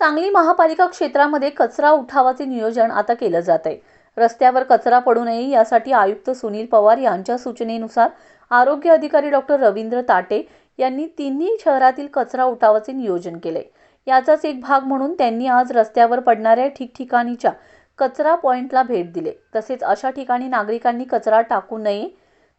सांगली महापालिका क्षेत्रामध्ये कचरा उठावाचे नियोजन आता केलं जात आहे रस्त्यावर कचरा पडू नये यासाठी आयुक्त सुनील पवार यांच्या सूचनेनुसार आरोग्य अधिकारी डॉक्टर रवींद्र ताटे यांनी तिन्ही शहरातील कचरा उठावाचे नियोजन केले याचाच एक भाग म्हणून त्यांनी आज रस्त्यावर पडणाऱ्या ठिकठिकाणीच्या कचरा पॉईंटला भेट दिले. तसेच अशा ठिकाणी नागरिकांनी कचरा टाकू नये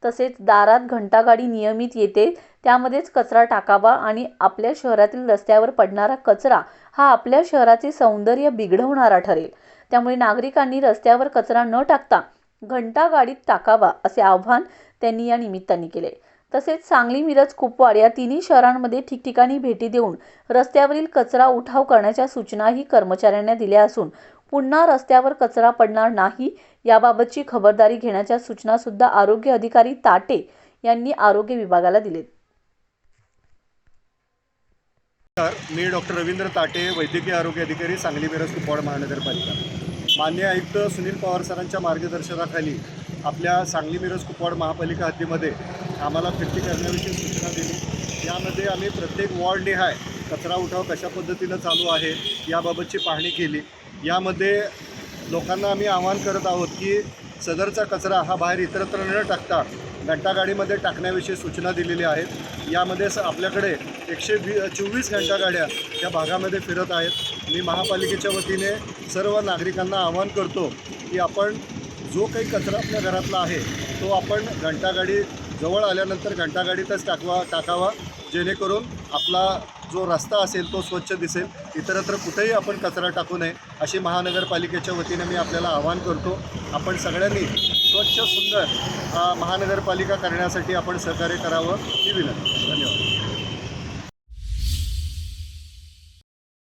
तसेच दारात घंटागाडी नियमित येते त्यामध्येच कचरा टाकावा आणि आपल्या शहरातील रस्त्यावर पडणारा कचरा हा आपल्या शहराचे सौंदर्य बिघडवणारा ठरेल. त्यामुळे नागरिकांनी रस्त्यावर कचरा न टाकता घंटागाडीत टाकावा असे आवाहन त्यांनी या निमित्ताने केले. तसेच सांगली मिरज कुपवाड या तिन्ही शहरांमध्ये ठिकठिकाणी भेटी देऊन रस्त्यावरील कचरा उठाव करण्याच्या सूचनाही कर्मचाऱ्यांना दिल्या असून पुन्हा रस्त्यावर कचरा पडणार नाही याबाबतची खबरदारी घेण्याच्या सूचना सुद्धा आरोग्य अधिकारी ताटे यांनी आरोग्य विभागाला दिलेत. मी डॉक्टर रवींद्र ताटे वैद्यकीय आरोग्य अधिकारी सांगली मिरज कुपवाड महानगरपालिका. मान्य आयुक्त सुनील पवार सरांच्या मार्गदर्शनाखाली आपल्या सांगली मिरज कुपवाड महापालिका हद्दीमध्ये आम्हाला फिरती करण्याविषयी सूचना दिली. यामध्ये आम्ही प्रत्येक वॉर्डनिहाय कचरा उठाव कशा पद्धतीनं चालू आहे याबाबतची पाहणी केली. यामध्ये लोकांना आम्ही आवाहन करत आहोत की सदरचा कचरा हा बाहेर इतरत्र न टाकता घंटागाडीमध्ये टाकण्याविषयी सूचना दिलेली आहेत. यामध्ये स आपल्याकडे एकशे वी चोवीस घंटागाड्या या भागामध्ये फिरत आहेत. मी महापालिकेच्या वतीने सर्व नागरिकांना आवाहन करतो की आपण जो काही कचरा आपल्या घरातला आहे तो आपण घंटागाडी जवळ आल्यानंतर घंटागाडीतच टाकवा टाकावा. जेणेकरून आपला जो रस्ता असेल तो स्वच्छ दिसेल. इतरत्र कुठेही आपण कचरा टाकू नये अशी महानगरपालिकेच्या वतीने मी आपल्याला आवाहन करतो. आपण सगळ्यांनी स्वच्छ सुंदर महानगरपालिका करण्यासाठी आपण सहकार्य करावं ही विनंती. धन्यवाद.